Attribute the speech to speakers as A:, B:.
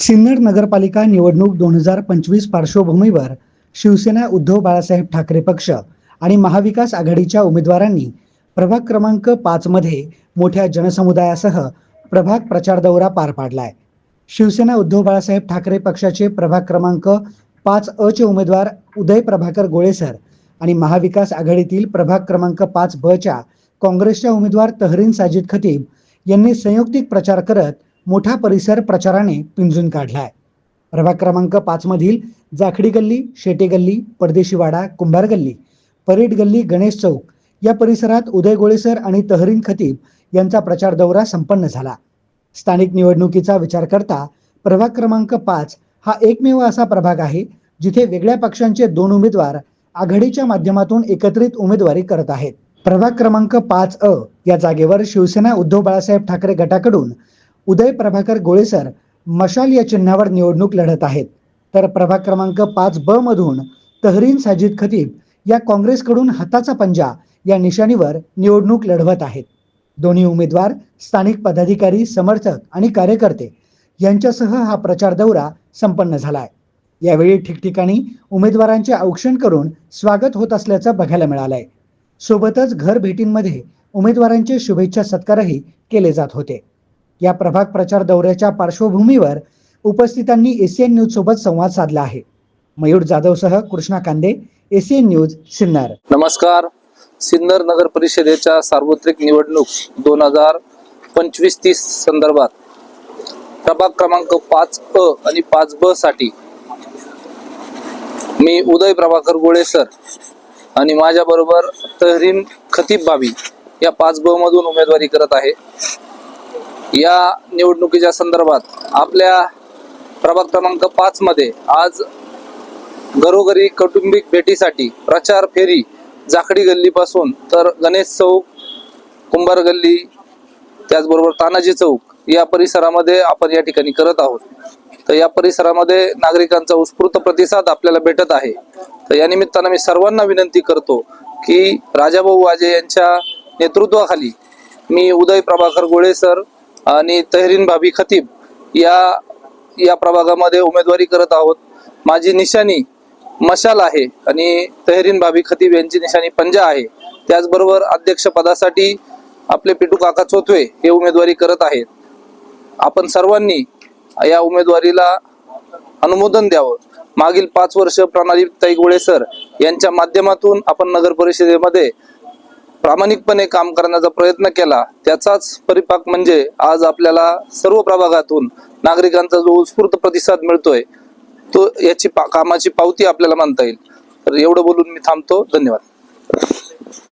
A: सिन्नर नगरपालिका निवडणूक दोन हजार पंचवीस पार्श्वभूमीवर शिवसेना उद्धव बाळासाहेब ठाकरे पक्ष आणि महाविकास आघाडीच्या उमेदवारांनी प्रभाग क्रमांक पाचमध्ये मोठ्या जनसमुदायासह प्रभाग प्रचार दौरा पार पाडलाय. शिवसेना उद्धव बाळासाहेब ठाकरे पक्षाचे प्रभाग क्रमांक पाच अ चे उमेदवार उदय प्रभाकर गोळेसर आणि महाविकास आघाडीतील प्रभाग क्रमांक पाच ब च्या काँग्रेसच्या उमेदवार तहरीन साजिद खतीब यांनी संयुक्तिक प्रचार करत मोठा परिसर प्रचाराने पिंजून काढलाय. प्रभाग क्रमांक पाच मधील जाखडी गल्ली शेटे गल्ली परदेशीवाडा कुंभार गल्ली परेड गल्ली गणेश चौक या परिसरात उदय गोळेसर आणि तहरीन खतीब यांचा प्रचार दौरा संपन्न झाला. स्थानिक निवडणुकीचा विचार करता प्रभाग क्रमांक पाच हा एकमेव असा प्रभाग आहे जिथे वेगळ्या पक्षांचे दोन उमेदवार आघाडीच्या माध्यमातून एकत्रित उमेदवारी करत आहेत. प्रभाग क्रमांक पाच अ या जागेवर शिवसेना उद्धव बाळासाहेब ठाकरे गटाकडून उदय प्रभाकर गोळेसर मशाल या चिन्हावर निवडणूक लढत आहेत. तर प्रभाग क्रमांक पाच ब मधून तहरीन साजिद खतीब या काँग्रेसकडून हाताचा पंजा या निशाणीवर निवडणूक लढवत आहेत. दोन्ही उमेदवार स्थानिक पदाधिकारी समर्थक आणि कार्यकर्ते यांच्यासह हा प्रचार दौरा संपन्न झालाय. यावेळी ठिकठिकाणी उमेदवारांचे औक्षण करून स्वागत होत असल्याचं बघायला मिळालंय. सोबतच घर भेटींमध्ये उमेदवारांचे शुभेच्छा सत्कारही केले जात होते. या प्रभाग प्रचार दौऱ्याच्या पार्श्वभूमीवर उपस्थितांनी एसीएन न्यूज सोबत संवाद साधला आहे. मयूर जाधवसह कृष्णा कांदे एसीएन न्यूज सिन्नर.
B: नमस्कार. सिन्नर नगर परिषदेच्या सार्वत्रिक निवडणूक दोन हजार पंचवीस तीस संदर्भात प्रभाग क्रमांक पाच अ आणि पाच ब साठी मी उदय प्रभाकर गोळे सर आणि माझ्याबरोबर तहरीन खतीब बाबी या पाच ब मधून उमेदवारी करत आहे. या निवडणुकीच्या संदर्भात आपल्या प्रभाग क्रमांक पाच मध्ये आज घरोघरी कौटुंबिक भेटीसाठी प्रचार फेरी जाखडी गल्लीपासून तर गणेश चौक कुंभार गल्ली त्याचबरोबर तानाजी चौक या परिसरामध्ये आपण या ठिकाणी करत आहोत. तर या परिसरामध्ये नागरिकांचा उत्स्फूर्त प्रतिसाद आपल्याला भेटत आहे. तर या निमित्तानं मी सर्वांना विनंती करतो की राजाभाऊ वाजे यांच्या नेतृत्वाखाली मी उदय प्रभाकर गोळे सर आणि तहरीन भाभी खतीब या या प्रभागामध्ये उमेदवारी करत आहोत. माझी निशाणी मशाल आहे आणि तहरीन भाभी खतीब यांची निशाणी पंजा आहे. त्याचबरोबर अध्यक्षपदासाठी आपले पिटू काका चोथवे हे उमेदवारी करत आहेत. आपण सर्वांनी या उमेदवारीला अनुमोदन द्यावं. मागील पाच वर्ष प्रणाली ताई गोळे सर यांच्या माध्यमातून आपण नगर परिषदेमध्ये प्रामाणिकपणे काम करण्याचा प्रयत्न केला त्याचाच परिपाक म्हणजे आज आपल्याला सर्व प्रभागातून नागरिकांचा जो उत्स्फूर्त प्रतिसाद मिळतोय तो याची पा- कामाची पावती आपल्याला मानता येईल. तर एवढं बोलून मी थांबतो. धन्यवाद.